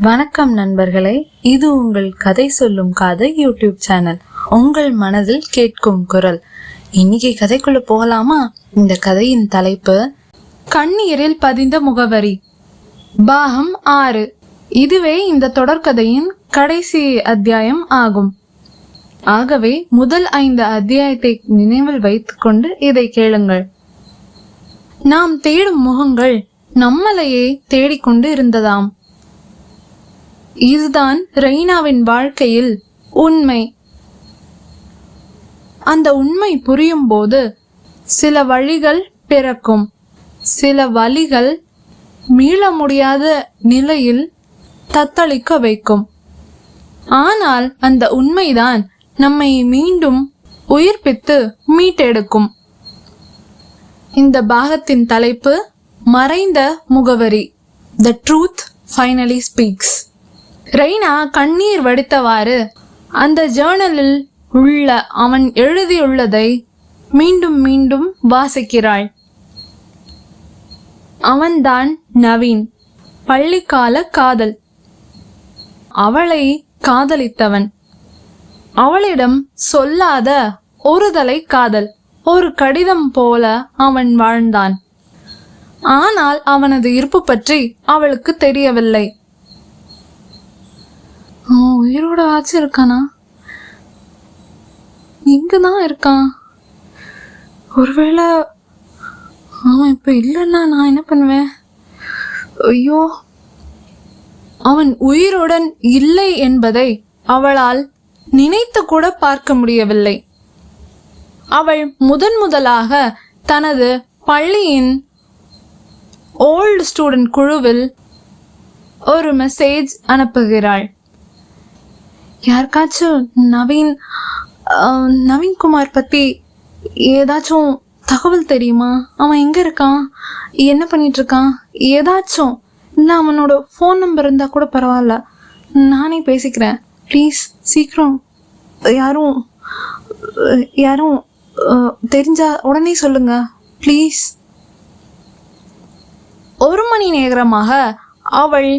வணக்கம் நண்பர்களே இது உங்கள் கதை சொல்லும் கதை யூடியூப் சேனல். உங்கள் மனதில் கேட்கும் குரல். இன்னைக்கு கதைக்குள்ள போகலாமா? இந்த கதையின் தலைப்பு கண்ணீரில் பதிந்த முகவரி பாகம் ஆறு. இதுவே இந்த தொடர்கதையின் கடைசி அத்தியாயம் ஆகும். ஆகவே முதல் ஐந்து அத்தியாயத்தை நினைவில் வைத்துக்கொண்டு இதை கேளுங்கள். நாம் தேடும் முகங்கள் நம்மளையே தேடிக்கொண்டு இருந்ததாம். இதுதான் ரெய்னாவின் வாழ்க்கையில் உண்மை. அந்த உண்மை புரியும் போது சில வழிகள் பிறக்கும். சில வழிகள் மீள முடியாத நிலையில் தத்தளிக்க வைக்கும். ஆனால் அந்த உண்மைதான் நம்மை மீண்டும் உயிர்ப்பித்து மீட்டெடுக்கும். இந்த பாகத்தின் தலைப்பு மறைந்த முகவரி. The truth finally speaks Raina கண்ணீர் வடித்தவாறு அந்த ஜேர்னலில் உள்ள அவன் எழுதியுள்ளதை மீண்டும் மீண்டும் வாசிக்கிறாள். அவன்தான் நவீன் பள்ளிக்கால காதல். அவளை காதலித்தவன். அவளிடம் சொல்லாத ஒருதலை காதல் ஒரு கடிதம் போல அவன் வாழ்ந்தான். ஆனால் அவனது இருப்பு பற்றி அவளுக்கு தெரியவில்லை. உயிரோட ஆச்சு இருக்கானா? இங்கதான் இருக்கான். ஒருவேளை அவன் இப்ப இல்லைன்னா நான் என்ன பண்ணுவேன்? ஐயோ அவன் உயிருடன் இல்லை என்பதை அவளால் நினைத்து கூட பார்க்க முடியவில்லை. அவள் முதன் முதலாக தனது பள்ளியின் ஓல்டு ஸ்டூடெண்ட் குழுவில் ஒரு மெசேஜ் அனுப்புகிறாள். யாருக்காச்சும் நவீன் நவீன்குமார் பத்தி ஏதாச்சும் தகவல் தெரியுமா? அவன் எங்க இருக்கான்? என்ன பண்ணிட்டு இருக்கான்? ஏதாச்சும். இல்லை அவனோட ஃபோன் நம்பர் இருந்தா கூட பரவாயில்ல. நானே பேசிக்கிறேன். ப்ளீஸ் சீக்கிரம். யாரும் யாரும் தெரிஞ்சா உடனே சொல்லுங்க. ப்ளீஸ் ஒரு மணி நேரமாக அவள்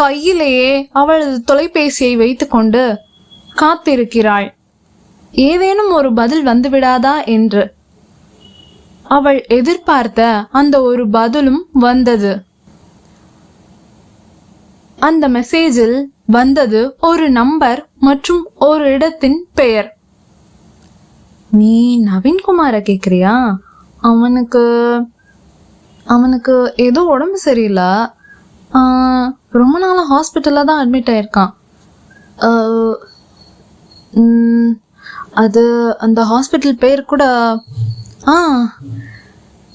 கையிலேயே அவளது தொலைபேசியை வைத்துக்கொண்டு காத்திருக்கிறாள். ஏதேனும் ஒரு பதில் வந்துவிடாதா என்று. அவள் எதிர்பார்த்த அந்த ஒரு பதிலும் வந்தது. அந்த மெசேஜில் வந்தது ஒரு நம்பர் மற்றும் ஒரு இடத்தின் பெயர். நீ நவீன்குமார கேக்குறியா? அவனுக்கு அவனுக்கு ஏதோ உடம்பு சரியில்லை. ரொம்ப நாளாக ஹாஸ்பிட்டலில் தான் அட்மிட் ஆயிருக்கான். அது அந்த ஹாஸ்பிட்டல் பேர் கூட ஆ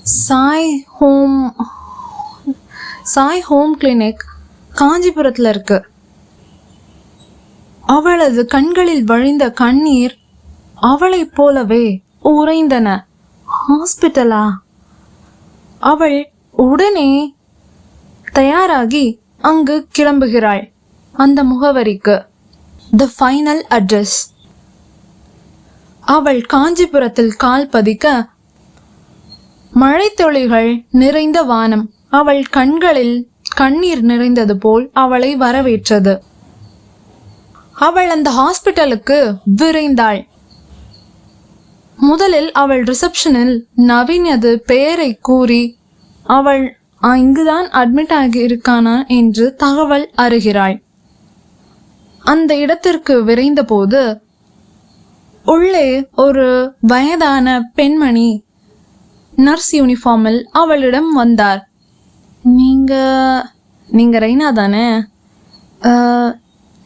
Sai home Sai home clinic காஞ்சிபுரத்தில் இருக்கு. அவளது கண்களில் வழிந்த கண்ணீர் அவளைப் போலவே உறைந்தன. ஹாஸ்பிட்டலா அவள் உடனே தயாராகி அங்கு கிளம்புகிறாள். அந்த முகவரிக்கு. த ஃபைனல் அட்ரஸ் அவள் காஞ்சிபுரத்தில் கால் பதிக்க மழைத்துளிகள் நிறைந்த வானம். அவள் கண்களில் கண்ணீர் நிறைந்தது போல் அவளை வரவேற்றது. அவள் அந்த ஹாஸ்பிட்டலுக்கு விரைந்தாள். முதலில் அவள் ரிசப்ஷனில் நவீனது பெயரை கூறி அவள் இங்குதான் அட்மிட் ஆகி இருக்கானா என்று தகவல் அறிகிறாள். அந்த இடத்திற்கு விரைந்தபோது உள்ளே ஒரு வயதான பெண்மணி நர்ஸ் யூனிஃபார்மில் அவளிடம் வந்தார். நீங்க நீங்க ரெய்னா தானே?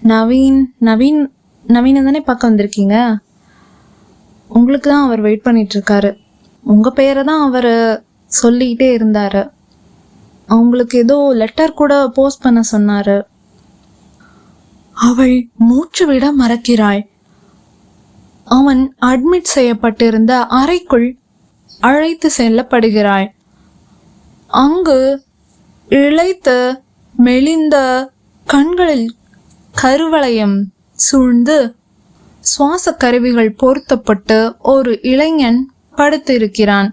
நவீன் நவீன் நவீனை தானே பார்க்க வந்திருக்கீங்க? உங்களுக்கு தான் அவர் வெயிட் பண்ணிட்டு இருக்காரு உங்க பெயரை தான் அவர் சொல்லிக்கிட்டே இருந்தாரு. அவங்களுக்கு ஏதோ லெட்டர் கூட போஸ்ட் பண்ண சொன்னாரு. அவள் மூச்சுவிட மறக்கிறாள். அவன் அட்மிட் செய்யப்பட்டிருந்த அறைக்குள் அழைத்து செல்லப்படுகிறாள். அங்கு இழைத்த மெலிந்த கண்களில் கருவளையம் சூழ்ந்து சுவாச கருவிகள் பொருத்தப்பட்டு ஒரு இளைஞன் படுத்திருக்கிறான்.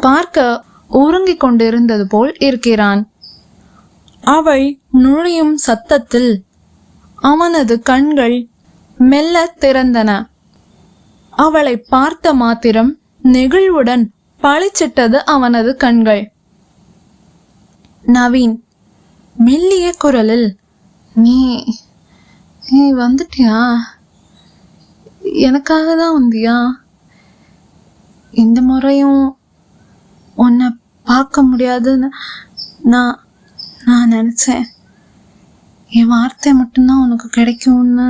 பார்க்க உறங்கிக் கொண்டிருந்தது போல் இருக்கிறான். அவள் நுழையும் சத்தத்தில் அவனது கண்கள் மெல்ல திறந்தன. அவளை பார்த்த மாத்திரம் நெகிழ்வுடன் பளிச்சிட்டது அவனது கண்கள். நவீன் மெல்லிய குரலில் நீ நீ வந்துட்டியா? எனக்காக தான் வந்தியா? இந்த முறையும் உன்னை பார்க்க முடியாதுன்னு நான் நான் நினச்சேன். என் வார்த்தை மட்டும்தான் உனக்கு கிடைக்கும்னு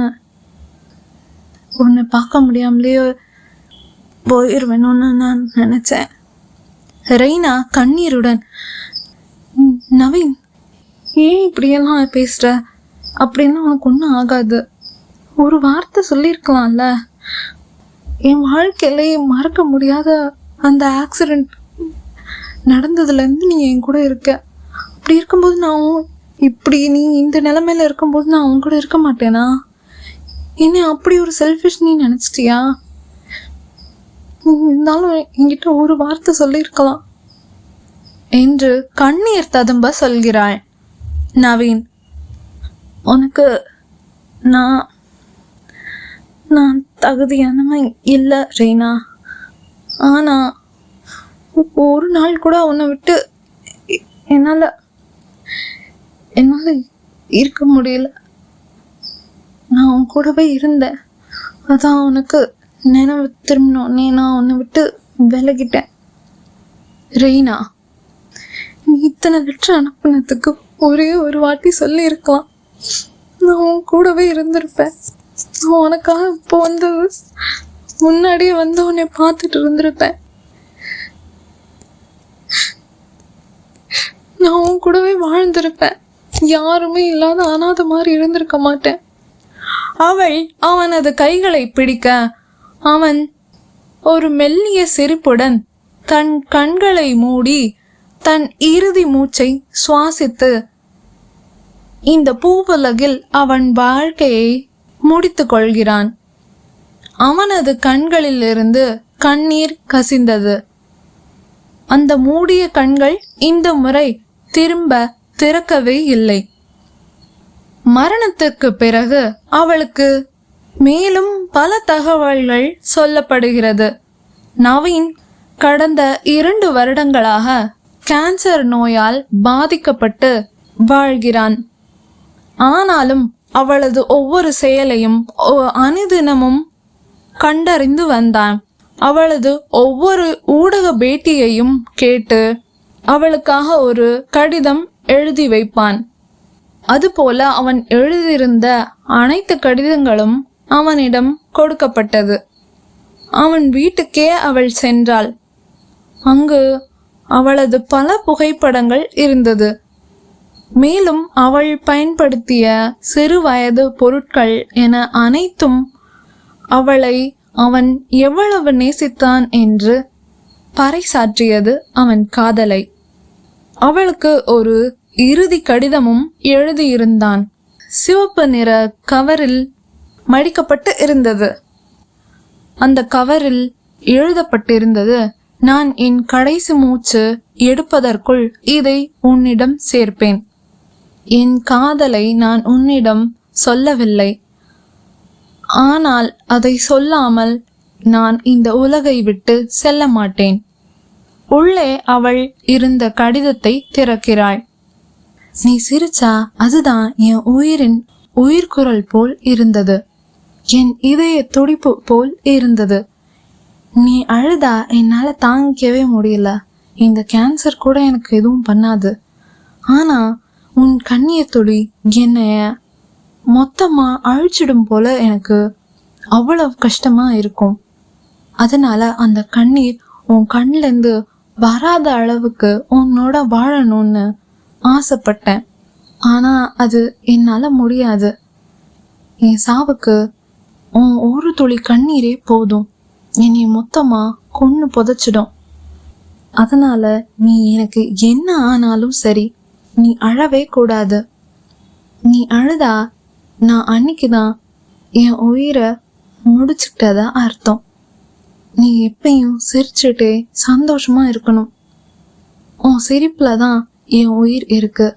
உன்னை பார்க்க முடியாமலேயே போயிடுவேணும்னு நான் நினச்சேன். ரெய்னா கண்ணீருடன் நவீன் ஏன் இப்படியெல்லாம் பேசுகிற அப்படின்னு உனக்கு ஒன்றும் ஆகாது. ஒரு வார்த்தை சொல்லியிருக்கலாம்ல என் வாழ்க்கையில மறக்க முடியாத அந்த ஆக்சிடெண்ட் நடந்ததுலேருந்து நீ என் கூட இருக்க. அப்படி இருக்கும்போது நான் இப்படி நீ இந்த நிலமையில இருக்கும்போது நான் அவங்க கூட இருக்க மாட்டேனா? என்ன அப்படி ஒரு செல்ஃபிஷ் நீ நினச்சிட்டியா? இருந்தாலும் என்கிட்ட ஒரு வார்த்தை சொல்லியிருக்கலாம். என்று கண்ணீர் ததும்ப சொல்கிறாய் நவீன். உனக்கு நான் நான் தகுதியானவன் இல்லை ரெய்னா ஆனா ஒரு நாள் கூட உன்னை விட்டு என்னால் என்னால என்னால் இருக்க முடியல. நான் உன் கூடவே இருந்தேன். அதான் உனக்கு நினைவு திரும்பினோடனே நான் உன்னை விட்டு விலகிட்டேன். ரெய்னா நீ இத்தனை லெட்டர் அனுப்புனதுக்கு ஒரே ஒரு வாட்டி சொல்லியிருக்கலாம். நான் உன் கூடவே இருந்திருப்பேன். நான் உனக்காக இப்போ வந்து முன்னாடியே வந்து உன்னை பார்த்துட்டு இருந்திருப்பேன். நான் உன் கூடவே வாழ்ந்திருப்பேன். யாருமே இல்லாத அனாதை மாதிரி இருந்திருக்க மாட்டேன். அவள் அவனது கைகளை பிடிக்க அவன் ஒரு மெல்லிய சிரிப்புடன் தன் கண்களை மூடி தன் இறுதி மூச்சை சுவாசித்து இந்த பூவுலகில் அவன் வாழ்க்கையை முடித்து கொள்கிறான். அவனது கண்களிலிருந்து கண்ணீர் கசிந்தது. அந்த மூடிய கண்கள் இந்த முறை திரும்ப திறக்கவே இல்லை. மரணத்திற்கு பிறகு அவளுக்கு மேலும் பல தகவல்கள் சொல்லப்படுகிறது. நவீன் கடந்த இரண்டு வருடங்களாக கேன்சர் நோயால் பாதிக்கப்பட்டு வாழ்கிறான். ஆனாலும் அவளது ஒவ்வொரு செயலையும் ஒ- அனுதினமும் கண்டறிந்து வந்தான். அவளது ஒவ்வொரு ஊடக பேட்டியையும் கேட்டு அவளுக்காக ஒரு கடிதம் எழுதி வைப்பான். அதுபோல அவன் எழுதியிருந்த அனைத்து கடிதங்களும் அவனிடம் கொடுக்கப்பட்டது. அவன் வீட்டுக்கே அவள் சென்றாள். அங்கு அவளது பல புகைப்படங்கள் இருந்தது. மேலும் அவள் பயன்படுத்திய சிறு வயது பொருட்கள் என அனைத்தும் அவளை அவன் எவ்வளவு நேசித்தான் என்று பறைசாற்றியது அவன் காதலை. அவளுக்கு ஒரு இறுதி கடிதமும் எழுதியிருந்தான். சிவப்பு நிற கவரில் மடிக்கப்பட்டு இருந்தது. அந்த கவரில் எழுதப்பட்டிருந்தது நான் என் கடைசி மூச்சு எடுப்பதற்குள் இதை உன்னிடம் சேர்ப்பேன். என் காதலை நான் உன்னிடம் சொல்லவில்லை. ஆனால் அதை சொல்லாமல் நான் இந்த உலகை விட்டு செல்ல மாட்டேன். உள்ளே அவள் இருந்த கடிதத்தை திறக்கிறாள். நீ சிரிச்சா? அதுதான் என் உயிரின் உயிர்குரல் போல் இருந்தது. என் இதய துடிப்பு போல் இருந்தது. நீ அழுதா? என்னால தாங்கிக்கவே முடியல. இந்த கேன்சர் கூட எனக்கு எதுவும் பண்ணாது. ஆனா உன் கண்ணிய துளி என்னைய மொத்தமா அழிச்சிடும் போல எனக்கு அவ்வளவு கஷ்டமா இருக்கும். அதனால அந்த கண்ணீர் உன் கண்ணிலேருந்து வராத அளவுக்கு உன்னோட வாழணும்னு ஆசைப்பட்டேன். ஆனா அது என்னால முடியாது. என் சாவுக்கு உன் ஒரு துளி கண்ணீரே போதும். என்னை மொத்தமா கொன்னு புதைச்சிடும். அதனால நீ எனக்கு என்ன ஆனாலும் சரி நீ அழவே கூடாது. நீ அழுதா நான் அன்னைக்கு தான் என் உயிரை முடிச்சுக்கிட்டதா அர்த்தம். நீ எப்பயும் சிரிச்சுட்டே சந்தோஷமா இருக்கணும். உன் சிரிப்புல தான் என் உயிர் இருக்கு.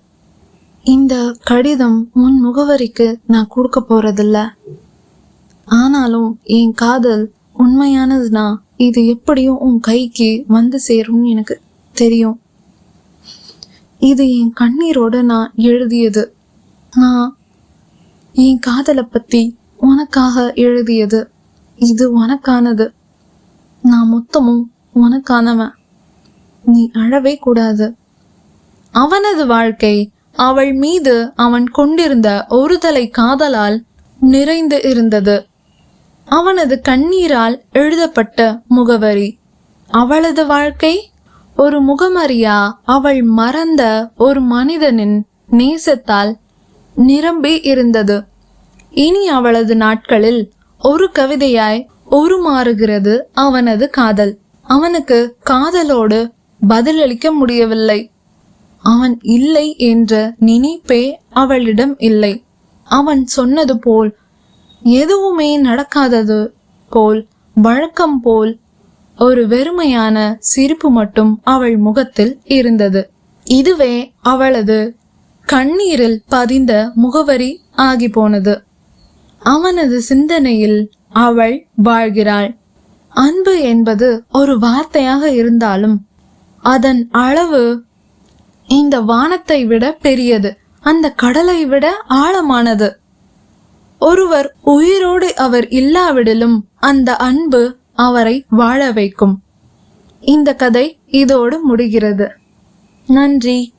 இந்த கடிதம் உன் முகவரிக்கு நான் கொடுக்க போறதில்ல. ஆனாலும் என் காதல் உண்மையானதுன்னா இது எப்படியும் உன் கைக்கு வந்து சேரும்னு எனக்கு தெரியும். இது என் கண்ணீரோட நான் எழுதியது. நான் என் காதலை பத்தி உனக்காக எழுதியது. இது உனக்கானது. நான் மொத்தமும் உனக்கானவன். நீ அழவே கூடாது. அவனது வாழ்க்கை அவள் மீது அவன் கொண்டிருந்த ஒருதலை காதலால் நிறைந்து இருந்தது. அவனது கண்ணீரால் எழுதப்பட்ட முகவரி. அவளது வாழ்க்கை ஒரு முகமறியா அவள் மறந்த ஒரு மனிதனின் நேசத்தால் நிரம்பி இருந்தது. இனி அவளது நாட்களில் ஒரு கவிதையாய் உருமாறுகிறது அவனது காதல். அவனுக்கு காதலோடு பதிலளிக்க முடியவில்லை. அவன் இல்லை என்ற நினைப்பே அவளிடம் இல்லை. அவன் சொன்னது போல் எதுவுமே நடக்காதது போல் வழக்கம் போல் ஒரு வெறுமையான சிரிப்பு மட்டும் அவள் முகத்தில் இருந்தது. இதுவே அவளது கண்ணீரில் பதிந்த முகவரி ஆகி போனது அவனது சிந்தனையில் அவள் வாழ்கிறாள். அன்பு என்பது ஒரு வார்த்தையாக இருந்தாலும் அதன் அளவு இந்த வானத்தை விட பெரியது. அந்த கடலை விட ஆழமானது. ஒருவர் உயிரோடு அவர் இல்லாவிடிலும் அந்த அன்பு அவரை வாழ வைக்கும். இந்த கதை இதோடு முடிகிறது. நன்றி.